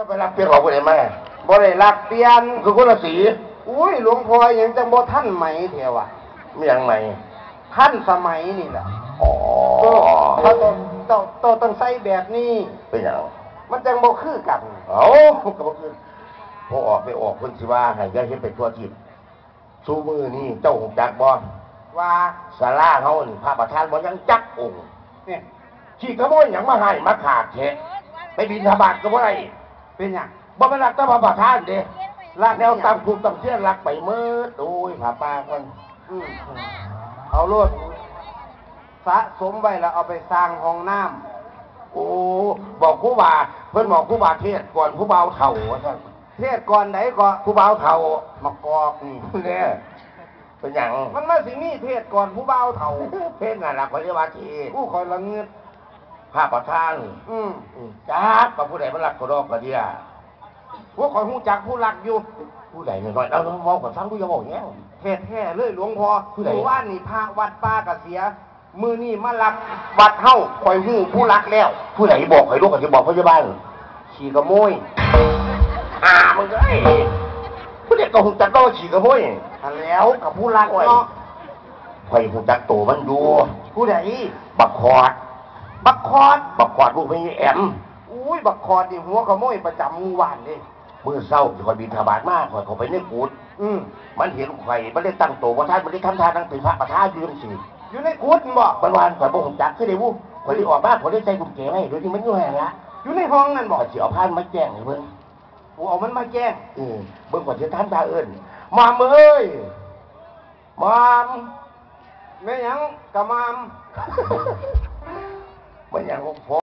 จะไปรับเปลี่ยนของคนไหนมาบ่ได้รักเปลี่ยนคือคนละสี อุ้ยหลวงพ่อยังจังบ่ท่านไหมเถอะวะมีอย่างไหนท่านสมัยนี่แหละอ๋อเขาต้องต้องต้องต้องใส่แบบนี้เป็นอย่างมันจังบ่คือกันเอาก็บอกคือพอออกไปออกคนสิว่าให้ยายเห็นไปทั่วทิพย์สู้มือนี่เจ้าหงจักบ่ว่าศาลาเขานี่พระประธานบ่ยังจักองค์เนี่ยขี้ขโมยหยังมาให้มาขาดแท้ไปบินทบาทก็บ่ได้ เป็นหยังบ่เป็นรักแต่พระประธานเด้รักแนวตามคุกตามเสียนรักไปเมิดโอ้ยผาปากมันอืมเอาโลดสะสมไว้แล้วเอาไปสร้างห้องน้ำโอ้บอกครูบาเพิ่นบอกครูบาเทศก่อนผู้เบาเฒ่าว่าซั่นเทศก่อนไหนก็ผู้เบาเฒ่ามากอกนี่เนี่ยเป็นหยังมันมาสิมีเทศก่อนผู้บ่าวเฒ่า เพลงนั่นล่ะเขาเรียกว่าที่ผู้คอยละเงิด พระประธานอืมอืมจักกับผู้ใดมันรักก็ดอกก็เดียผู้คอยหูจักผู้รักอยู่ ผู้ใดน้อยๆเอาน้องมองกับฟังผู้อย่าบอกแง่แท้ๆเลยหลวงพ่อผู้ใดผู้ว่านี่พระวัดป้ากเสีย มือนี่มารักวัดเฮาคอยหูผู้รักแล้ว ผู้ใดบอกให้ลูกก็จะบอกพยาบาลขี่ขโมยอ่ามึงก็ไอ้ผู้ใดก็หุจักต้องขี่กระโมยอันแล้วกับผู้รักเนาะข่อยหุจักโตมันอยู่ผู้ใดบักคอด บักคอดบักคอดลูกไม่แอมอุ้ยบักคอดนี่หัวขโมยประจำหมู่บ้านเด้มือเศร้าข่อยบินทบาทมากข่อยเข้าไปในกูดอืมมันเห็นข่อยมันได้ตั้งโตว่าท่านมันได้ทำท่าตั้งเป็นพระประธานอยู่จังซี่อยู่ในกุฏบ่บางวันข่อยบ่หุจักคือได้วู้ข่อยได้ออกมาข่อยได้ใจกุญแจไว้โดยที่มันอยู่แห่งละอยู่ในห้องนั่นข่บ่อยสิเอาพานมาแจ้งให้เบิ่งกูเอามันมาแจ้งเออเบิ่งก่อนสิท่านตาเอิ้นมามเอ้ยมามแม่หยังกะมามมันห ยังของพ่อ